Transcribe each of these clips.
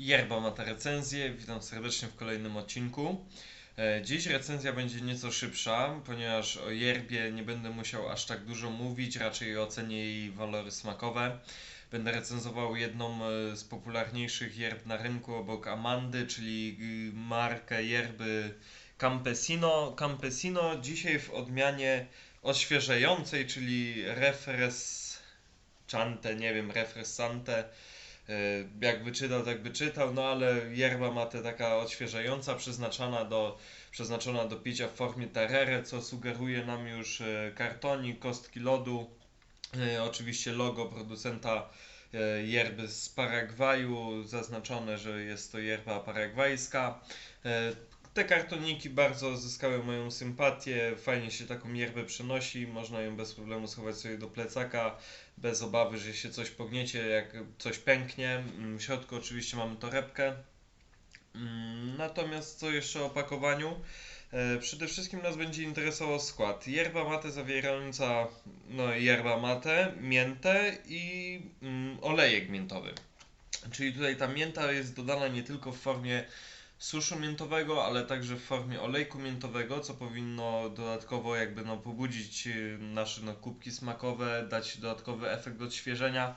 Yerba Mate recenzję, witam serdecznie w kolejnym odcinku. E, Dziś recenzja będzie nieco szybsza, ponieważ o yerbie nie będę musiał aż tak dużo mówić, raczej ocenię jej walory smakowe. Będę recenzował jedną e, z popularniejszych yerb na rynku obok Amandy, czyli markę yerby Campesino. Campesino dzisiaj w odmianie odświeżającej, czyli refrescante, nie wiem, refrescante. E, Jak wyczytał, tak by czytał, no ale yerba mate taka odświeżająca, przeznaczona do, przeznaczona do picia w formie terere, co sugeruje nam już e, kartonik, kostki lodu, e, oczywiście logo producenta yerby z Paragwaju, zaznaczone, że jest to yerba paragwajska. Te kartoniki bardzo zyskały moją sympatię, fajnie się taką yerbę przenosi, można ją bez problemu schować sobie do plecaka, bez obawy, że się coś pogniecie, jak coś pęknie. Mm, W środku oczywiście mamy torebkę. Mm, Natomiast co jeszcze o opakowaniu? E, Przede wszystkim nas będzie interesował skład. Yerba mate zawierająca no, yerba mate, miętę i mm, olejek miętowy. Czyli tutaj ta mięta jest dodana nie tylko w formie suszu miętowego, ale także w formie olejku miętowego, co powinno dodatkowo jakby no pobudzić y, nasze no, kubki smakowe, dać dodatkowy efekt odświeżenia.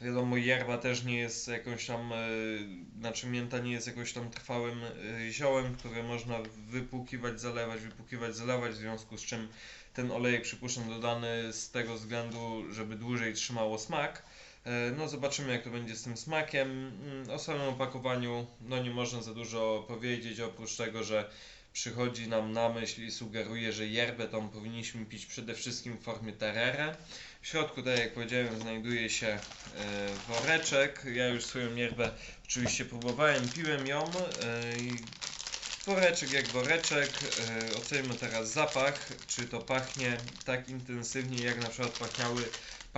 Wiadomo, yerba też nie jest jakąś tam, y, znaczy mięta nie jest jakimś tam trwałym y, ziołem, które można wypłukiwać, zalewać, wypłukiwać, zalewać, w związku z czym ten olejek przypuszczam dodany z tego względu, żeby dłużej trzymało smak. E, No zobaczymy jak to będzie z tym smakiem. Mm, O samym opakowaniu no nie można za dużo powiedzieć, oprócz tego, że przychodzi nam na myśl i sugeruje, że yerbę tą powinniśmy pić przede wszystkim w formie terere. W środku, tak jak powiedziałem, znajduje się e, woreczek. Ja już swoją yerbę oczywiście próbowałem, piłem ją. e, Woreczek jak woreczek. Ocenimy teraz zapach, czy to pachnie tak intensywnie jak na przykład pachniały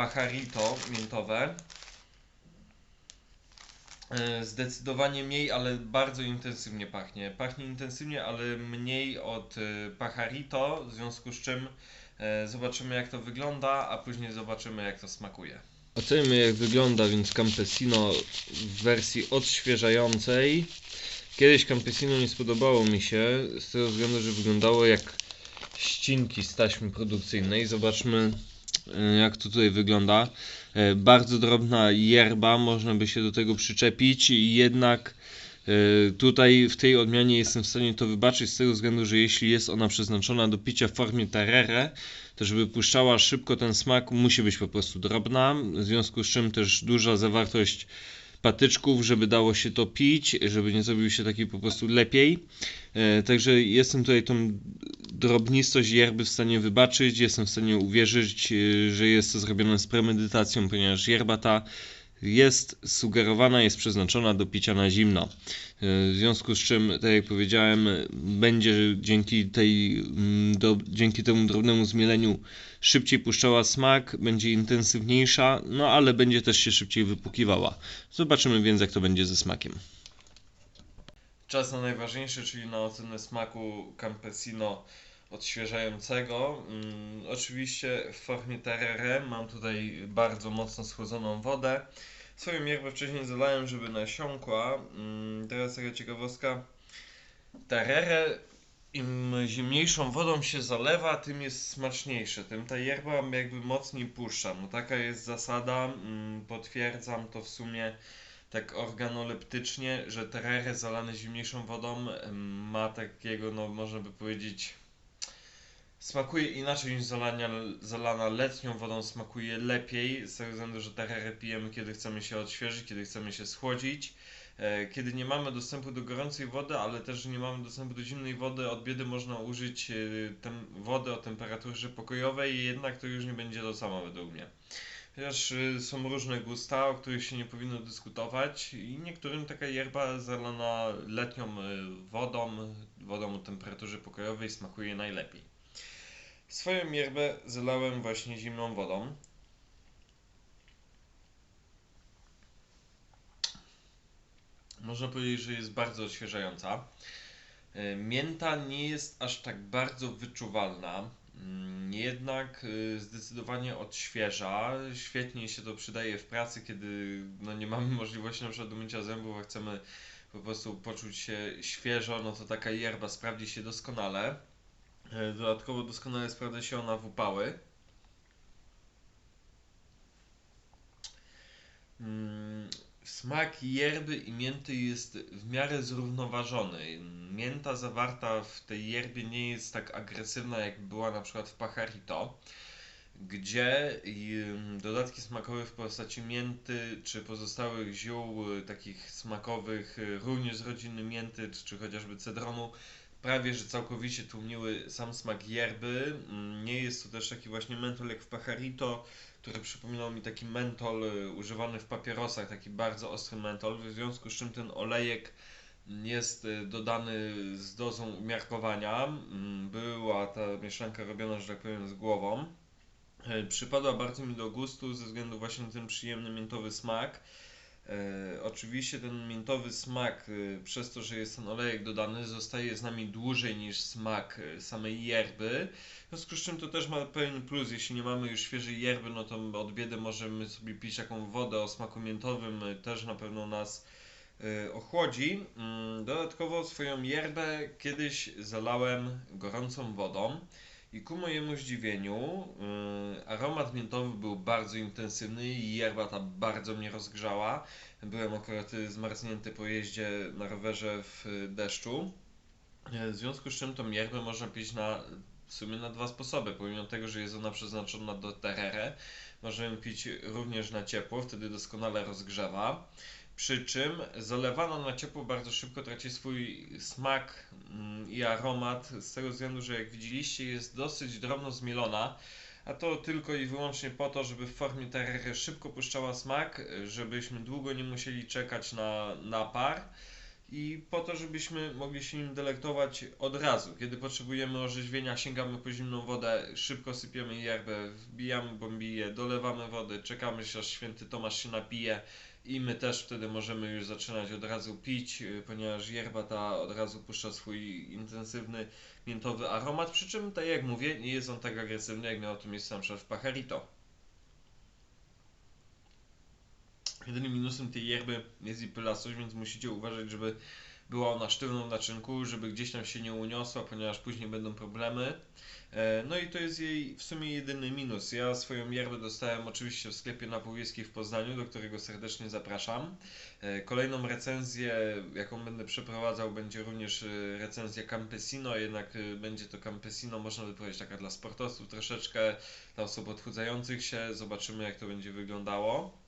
Pacharito miętowe. E, Zdecydowanie mniej, ale bardzo intensywnie pachnie. Pachnie intensywnie, ale mniej od e, Pacharito, w związku z czym e, zobaczymy jak to wygląda, a później zobaczymy jak to smakuje. Ocenimy jak wygląda więc Campesino w wersji odświeżającej. Kiedyś Campesino nie spodobało mi się, z tego względu, że wyglądało jak ścinki z taśmy produkcyjnej. Zobaczmy jak to tutaj wygląda. E, Bardzo drobna yerba, można by się do tego przyczepić, jednak e, tutaj w tej odmianie jestem w stanie to wybaczyć z tego względu, że jeśli jest ona przeznaczona do picia w formie terere, to żeby puszczała szybko ten smak, musi być po prostu drobna, w związku z czym też duża zawartość patyczków, żeby dało się to pić, żeby nie zrobił się taki po prostu lepiej. E, Także jestem tutaj tą drobnistość yerby w stanie wybaczyć, jestem w stanie uwierzyć, e, że jest to zrobione z premedytacją, ponieważ yerba ta jest sugerowana, jest przeznaczona do picia na zimno. W związku z czym, tak jak powiedziałem, będzie dzięki, tej, mm, do, dzięki temu drobnemu zmieleniu szybciej puszczała smak, będzie intensywniejsza, no ale będzie też się szybciej wypukiwała. Zobaczymy więc, jak to będzie ze smakiem. Czas na najważniejsze, czyli na ocenę smaku Campesino odświeżającego. Mm, oczywiście w formie terere mam tutaj bardzo mocno schłodzoną wodę. Swoją yerbę wcześniej zalałem, żeby nasiąkła. Mm, teraz taka ciekawostka. Terere im zimniejszą wodą się zalewa, tym jest smaczniejsze. Tym ta yerba jakby mocniej puszcza. No taka jest zasada. Mm, potwierdzam to w sumie tak organoleptycznie, że terere zalane zimniejszą wodą em, ma takiego, no można by powiedzieć, smakuje inaczej niż zalania, zalana letnią wodą, smakuje lepiej, z tego względu, że terere pijemy, kiedy chcemy się odświeżyć, kiedy chcemy się schłodzić. E, Kiedy nie mamy dostępu do gorącej wody, ale też nie mamy dostępu do zimnej wody, od biedy można użyć e, tem, wody o temperaturze pokojowej, jednak to już nie będzie to samo według mnie. Chociaż y, są różne gusta, o których się nie powinno dyskutować i niektórym taka yerba zalana letnią wodą, wodą o temperaturze pokojowej smakuje najlepiej. Swoją yerbę zalałem właśnie zimną wodą. Można powiedzieć, że jest bardzo odświeżająca. Y, Mięta nie jest aż tak bardzo wyczuwalna. Mm, Jednak y, zdecydowanie odświeża. Świetnie się to przydaje w pracy, kiedy no, nie mamy możliwości na przykład do zębów, a chcemy po prostu poczuć się świeżo, no to taka yerba sprawdzi się doskonale. E, Dodatkowo doskonale sprawdza się ona w upały. Mm, Smak yerby i mięty jest w miarę zrównoważony. Mięta zawarta w tej yerbie nie jest tak agresywna, jak była na przykład w Pajarito, gdzie dodatki smakowe w postaci mięty czy pozostałych ziół y, takich smakowych, y, również z rodziny mięty czy chociażby cedronu, prawie że całkowicie tłumiły sam smak yerby. Mm, Nie jest to też taki właśnie mentol jak w Pajarito, który przypominał mi taki mentol y, używany w papierosach, taki bardzo ostry mentol, w związku z czym ten olejek jest y, dodany z dozą umiarkowania. Mm, Była ta mieszanka robiona, że tak powiem, z głową. E, Przypadła bardzo mi do gustu ze względu właśnie na ten przyjemny miętowy smak. E, oczywiście ten miętowy smak, e, przez to, że jest ten olejek dodany, zostaje z nami dłużej niż smak e, samej yerby. W związku z czym to też ma pewien plus. Jeśli nie mamy już świeżej yerby, no to od biedy możemy sobie pić taką wodę o smaku miętowym, też na pewno nas ochłodzi. Mm, Dodatkowo swoją yerbę kiedyś zalałem gorącą wodą. I ku mojemu zdziwieniu, yy, aromat miętowy był bardzo intensywny i yerba ta bardzo mnie rozgrzała. Byłem akurat y, zmarznięty po jeździe na rowerze w y, deszczu. E, W związku z czym tą yerbę można pić na, w sumie na dwa sposoby. Pomimo tego, że jest ona przeznaczona do terere, możemy pić również na ciepło, wtedy doskonale rozgrzewa. Przy czym zalewana na ciepło bardzo szybko traci swój smak mm, i aromat, z tego względu, że jak widzieliście jest dosyć drobno zmielona, a to tylko i wyłącznie po to, żeby w formie terrery szybko puszczała smak, żebyśmy długo nie musieli czekać na napar i po to, żebyśmy mogli się nim delektować od razu. Kiedy potrzebujemy orzeźwienia, sięgamy po zimną wodę, szybko sypiemy yerbę, wbijamy bombiję, dolewamy wody, czekamy aż święty Tomasz się napije i my też wtedy możemy już zaczynać od razu pić, y, ponieważ yerba ta od razu puszcza swój intensywny miętowy aromat, przy czym, tak jak mówię, nie jest on tak agresywny, jak miał to miejsce na przykład w Pajarito. Jedynym minusem tej yerby jest jej pylastość, więc musicie uważać, żeby była ona sztywną w naczynku, żeby gdzieś tam się nie uniosła, ponieważ później będą problemy. E, No i to jest jej w sumie jedyny minus. Ja swoją yerbę dostałem oczywiście w sklepie na Półwiejskiej w Poznaniu, do którego serdecznie zapraszam. E, Kolejną recenzję, jaką będę przeprowadzał, będzie również e, recenzja Campesino, jednak będzie to Campesino, można by powiedzieć, taka dla sportowców troszeczkę, dla osób odchudzających się. Zobaczymy, jak to będzie wyglądało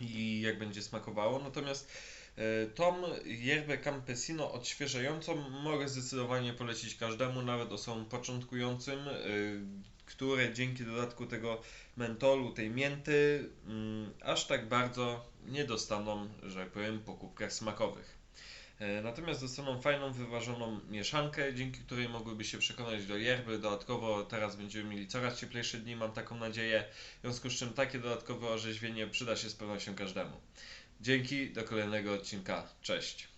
i jak będzie smakowało. Natomiast e, tą yerbę Campesino odświeżającą mogę zdecydowanie polecić każdemu, nawet osobom początkującym, e, które dzięki dodatku tego mentolu, tej mięty, mm, aż tak bardzo nie dostaną, że powiem, po kubkach smakowych. E, Natomiast dostaną fajną, wyważoną mieszankę, dzięki której mogłyby się przekonać do yerby. Dodatkowo teraz będziemy mieli coraz cieplejsze dni, mam taką nadzieję. W związku z czym takie dodatkowe orzeźwienie przyda się z pewnością każdemu. Dzięki, do kolejnego odcinka. Cześć.